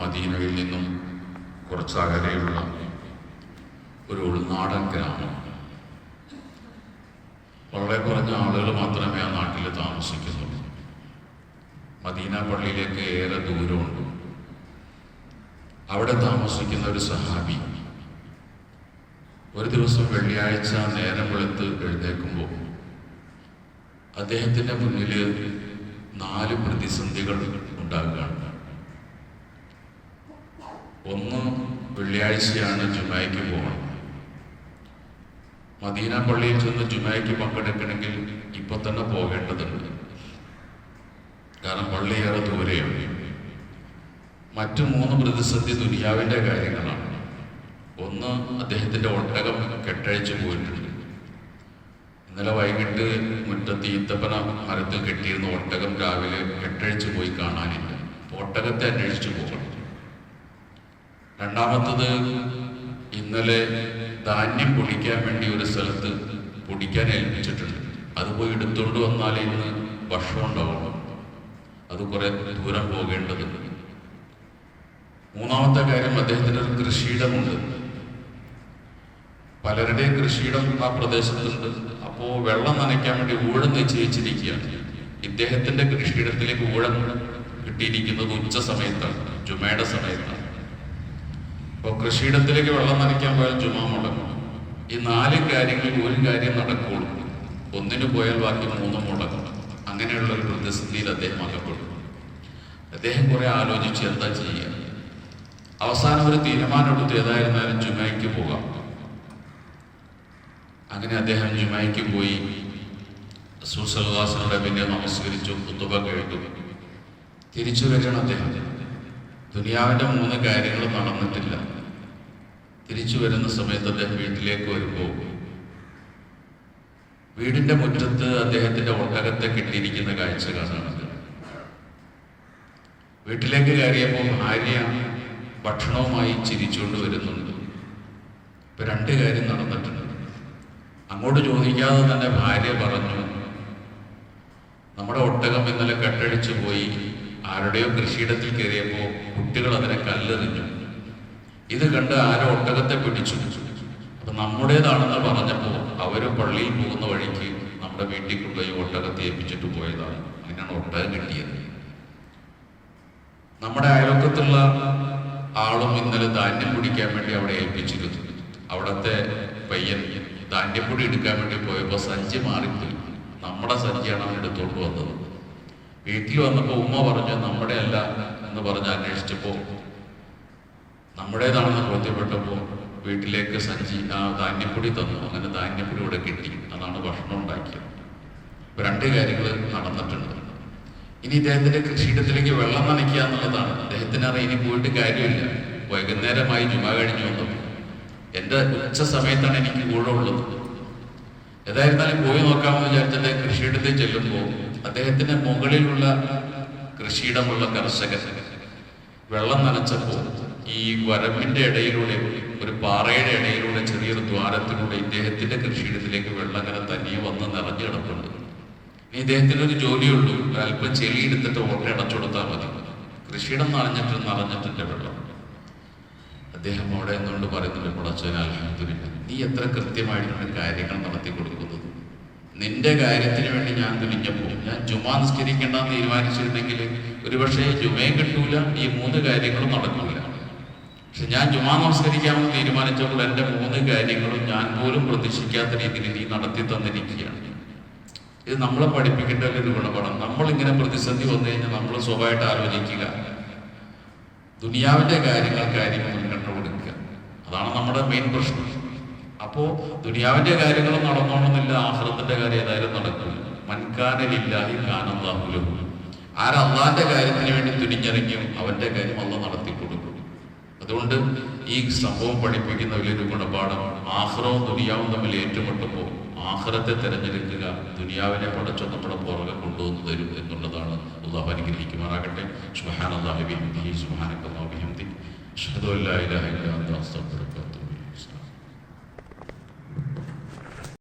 മദീനയിൽ നിന്നും കുറച്ചകലെയുള്ള ഒരു ഉൾനാടൻ ഗ്രാമം. വളരെ കുറഞ്ഞ ആളുകൾ മാത്രമേ ആ നാട്ടിൽ താമസിക്കുന്നുള്ളൂ. മദീന പള്ളിയിലേക്ക് ഏറെ ദൂരമുണ്ട്. അവിടെ താമസിക്കുന്ന ഒരു സഹാബി ഒരു ദിവസം വെള്ളിയാഴ്ച നേരം വെളുത്ത് എഴുന്നേൽക്കുമ്പോൾ അദ്ദേഹത്തിന്റെ മുന്നിൽ നാല് പ്രതിസന്ധികൾ ഉണ്ടാകുകയാണ് ഒന്ന് വെള്ളിയാഴ്ചയാണ് ജുമായ്ക്ക് പോകണം. മദീന പള്ളിയിൽ ചെന്ന് ജുമായ്ക്ക് പങ്കെടുക്കണമെങ്കിൽ ഇപ്പൊ തന്നെ പോകേണ്ടതുണ്ട്. കാരണം പള്ളി ഏറെ ദൂരെയാണ്. മറ്റു മൂന്ന് പ്രതിസന്ധി ദുനിയാവിന്റെ കാര്യങ്ങളാണ്. ഒന്ന് അദ്ദേഹത്തിന്റെ ഒട്ടകം കെട്ടഴിച്ചു പോയിട്ടുണ്ട്. ഇന്നലെ വൈകിട്ട് മുറ്റത്ത് ഈത്തപ്പന മരത്തിൽ കെട്ടിയിരുന്ന ഒട്ടകം രാവിലെ കെട്ടഴിച്ചു പോയി കാണാനില്ല. ഒട്ടകത്തെ അന്വേഷിച്ചു പോകണം. രണ്ടാമത്തത് ഇന്നലെ ധാന്യം പൊടിക്കാൻ വേണ്ടി ഒരു സ്ഥലത്ത് പൊടിക്കാൻ ഏൽപ്പിച്ചിട്ടുണ്ട്. അത് പോയി എടുത്തുകൊണ്ട് വന്നാലേ ഇന്ന് ഭക്ഷണം ഉണ്ടാവുള്ളൂ. അത് കുറെ ദൂരം പോകേണ്ടതുണ്ട് മൂന്നാമത്തെ കാര്യം അദ്ദേഹത്തിന് ഒരു കൃഷിയിടമുണ്ട്. പലരുടെയും കൃഷിയിടം ആ പ്രദേശത്തുണ്ട്. അപ്പോ വെള്ളം നനയ്ക്കാൻ വേണ്ടി ഊഴം നിശ്ചയിച്ചിരിക്കുകയാണ് ഇദ്ദേഹത്തിന്റെ കൃഷിയിടത്തിലേക്ക് ഊഴം കിട്ടിയിരിക്കുന്നത് ഉച്ച സമയത്താണ് ജുമയുടെ സമയത്താണ്. അപ്പോൾ കൃഷിയിടത്തിലേക്ക് വെള്ളം നനയ്ക്കാൻ പോയാൽ ചുമ്മാ മുടക്കും ഈ നാല് കാര്യങ്ങളിൽ ഒരു കാര്യം നടക്കുള്ളൂ. ഒന്നിനു പോയാൽ ബാക്കി മൂന്നും മുടക്കും അങ്ങനെയുള്ള ഒരു പ്രതിസന്ധിയിൽ അദ്ദേഹം അകപ്പെടും. അദ്ദേഹം കുറെ ആലോചിച്ച് എന്താ ചെയ്യുക? അവസാനം ഒരു തീരുമാനമെടുത്ത് ഏതായിരുന്നാലും ജുമായിക്ക് പോകാം. അങ്ങനെ അദ്ദേഹം ജുമായിക്ക് പോയി. സുസൽവാസനോടെ പിന്നെ നമസ്കരിച്ചു കുത്തുബ കേട്ടു. തിരിച്ചു വരണം അദ്ദേഹം. ദുനിയാവിന്റെ മൂന്ന് കാര്യങ്ങൾ നടന്നിട്ടില്ല തിരിച്ചു വരുന്ന സമയത്ത് അദ്ദേഹം വീട്ടിലേക്ക് വരുമ്പോൾ വീടിന്റെ മുറ്റത്ത് അദ്ദേഹത്തിന്റെ ഒട്ടകത്തെ കെട്ടിയിരിക്കുന്ന കാഴ്ച കാണുന്നത് വീട്ടിലേക്ക് കയറിയപ്പോൾ ഭാര്യ ഭക്ഷണവുമായി ചിരിച്ചുകൊണ്ട് വരുന്നുണ്ട്. ഇപ്പൊ രണ്ട് കാര്യം നടന്നിട്ടുണ്ട്. അങ്ങോട്ട് ചോദിക്കാതെ തന്നെ ഭാര്യ പറഞ്ഞു നമ്മുടെ ഒട്ടകം ഇന്നലെ കെട്ടടിച്ചു പോയി. ആരുടെയോ കൃഷിയിടത്തിൽ കയറിയപ്പോൾ കുട്ടികൾ അതിനെ കല്ലെറിഞ്ഞു ഇത് കണ്ട് ആരോ ഒട്ടകത്തെ പിടിച്ചു. അപ്പൊ നമ്മുടേതാണെന്ന് പറഞ്ഞപ്പോൾ അവർ പള്ളിയിൽ പോകുന്ന വഴിക്ക് നമ്മുടെ വീട്ടിൽ കൊണ്ടുപോയി ഒട്ടകത്തെ ഏൽപ്പിച്ചിട്ട് പോയതാണ്. അങ്ങനെയാണ് ഒട്ടകം കിട്ടിയത്. നമ്മുടെ അയൽവക്കത്തുള്ള ആളും ഇന്നലെ ധാന്യം പിടിക്കാൻ വേണ്ടി അവിടെ ഏൽപ്പിച്ചിരുന്നു. അവിടത്തെ പയ്യൻ ധാന്യം ധാന്യപ്പൊടി എടുക്കാൻ വേണ്ടി പോയപ്പോൾ സഞ്ചി മാറിപ്പോയി. നമ്മുടെ സഞ്ചിയാണ് അവൻ എടുത്തോണ്ട് വന്നത്. വീട്ടിൽ വന്നപ്പോൾ ഉമ്മ പറഞ്ഞു നമ്മുടെ അല്ല എന്ന് പറഞ്ഞ് അന്വേഷിച്ചപ്പോൾ നമ്മുടേതാണെന്ന് ബോധ്യപ്പെട്ടപ്പോൾ വീട്ടിലേക്ക് സഞ്ചി ആ ധാന്യപ്പൊടി തന്നു. അങ്ങനെ ധാന്യപ്പൊടി ഇവിടെ കിട്ടി. അതാണ് ഭക്ഷണം ഉണ്ടാക്കിയത്. ഇപ്പൊ രണ്ട് കാര്യങ്ങൾ നടന്നിട്ടുണ്ട്. ഇനി ഇദ്ദേഹത്തിന്റെ കൃഷിയിടത്തിലേക്ക് വെള്ളം നനയ്ക്കുക എന്നുള്ളതാണ്. അദ്ദേഹത്തിന് അറിയാം ഇനി പോയിട്ട് കാര്യമില്ല. വൈകുന്നേരമായി ജുമ കഴിഞ്ഞു വന്നു. എന്റെ ഉച്ച സമയത്താണ് എനിക്ക് കൂടെ ഉള്ളത്. ഏതായിരുന്നാലും പോയി നോക്കാമെന്ന് വിചാരിച്ചത് കൃഷിയിടത്തിൽ ചെല്ലുമ്പോൾ അദ്ദേഹത്തിന്റെ മുകളിലുള്ള കൃഷിയിടമുള്ള കർഷകർ വെള്ളം നനച്ചപ്പോൾ ഈ വരമ്പിന്റെ ഇടയിലൂടെ ഒരു പാറയുടെ ഇടയിലൂടെ ചെറിയൊരു ദ്വാരത്തിലൂടെ ഇദ്ദേഹത്തിന്റെ കൃഷിയിടത്തിലേക്ക് വെള്ളം അങ്ങനെ തനിയെ വന്ന് നിറഞ്ഞു കിടപ്പുണ്ട്. ഇനി ഇദ്ദേഹത്തിന് ഒരു ജോലിയുള്ളൂ. അല്പം ചെളി എടുത്തിട്ട് ഓട്ട അടച്ചു കൊടുത്താൽ മതി. കൃഷിയിടം നനഞ്ഞിട്ട് നിറഞ്ഞിട്ടുണ്ട് വെള്ളം. അദ്ദേഹം അവിടെ എന്നുകൊണ്ട് പടച്ചവൻ അലഹമില്ല നീ എത്ര കൃത്യമായിട്ടുള്ള കാര്യങ്ങൾ നടത്തി കൊടുക്കുന്നത് നിന്റെ കാര്യത്തിന് വേണ്ടി ഞാൻ തുനിഞ്ഞപ്പോൾ ഞാൻ ജുമാ നിസ്കരിക്കേണ്ടെന്ന് തീരുമാനിച്ചിരുന്നെങ്കിൽ ഒരുപക്ഷെ ജുമയും കിട്ടൂല ഈ മൂന്ന് കാര്യങ്ങളും നടക്കില്ല പക്ഷെ ഞാൻ ജുമാ നമസ്കരിക്കാമെന്ന് തീരുമാനിച്ചപ്പോൾ എന്റെ മൂന്ന് കാര്യങ്ങളും ഞാൻ പോലും പ്രതീക്ഷിക്കാത്ത രീതിയിൽ നീ നടത്തി തന്നിരിക്കുകയാണ്. ഇത് നമ്മളെ പഠിപ്പിക്കേണ്ട ഒരു ഗുണപാഠം. നമ്മളിങ്ങനെ പ്രതിസന്ധി വന്നു കഴിഞ്ഞാൽ നമ്മൾ സ്വഭാവമായിട്ട് ആലോചിക്കുക. ദുനിയാവിന്റെ കാര്യങ്ങൾ കാര്യം മുൻഗണന കൊടുക്കുക. അതാണ് നമ്മുടെ മെയിൻ പ്രശ്നം. അപ്പോ ദുനിയാവിന്റെ കാര്യങ്ങൾ നടന്നോണമെന്നില്ല ആഹ്റത്തിന്റെ കാര്യം ഏതായാലും നടക്കില്ല. മൻകാനലില്ലാഹി കാനല്ലാഹുലഹു ആരല്ലാന്റെ കാര്യത്തിന് വേണ്ടി തുനിഞ്ഞിറങ്ങിയും അവന്റെ കാര്യം അല്ല നടത്തി കൊടുക്കും അതുകൊണ്ട് ഈ സംഭവം പഠിപ്പിക്കുന്ന വലിയൊരു ഗുണപാഠം ആഹ്റവും ദുനിയാവും തമ്മിൽ ഏറ്റുമുട്ടുമ്പോൾ ആഹ്റത്തെ തിരഞ്ഞെടുക്കുക ദുനിയാവിനെ പടച്ചോ നമ്മുടെ പുറകെ കൊണ്ടുവന്നു തരും എന്നുള്ളതാണ് അള്ളാഹു അനുഗ്രഹിക്കുമാറാകട്ടെ. സുഹാൻ അള്ളാഹി ഹിന്ദി അഷ്ഹദു അല്ലാ ഇലാഹ ഇല്ലാ അന്ത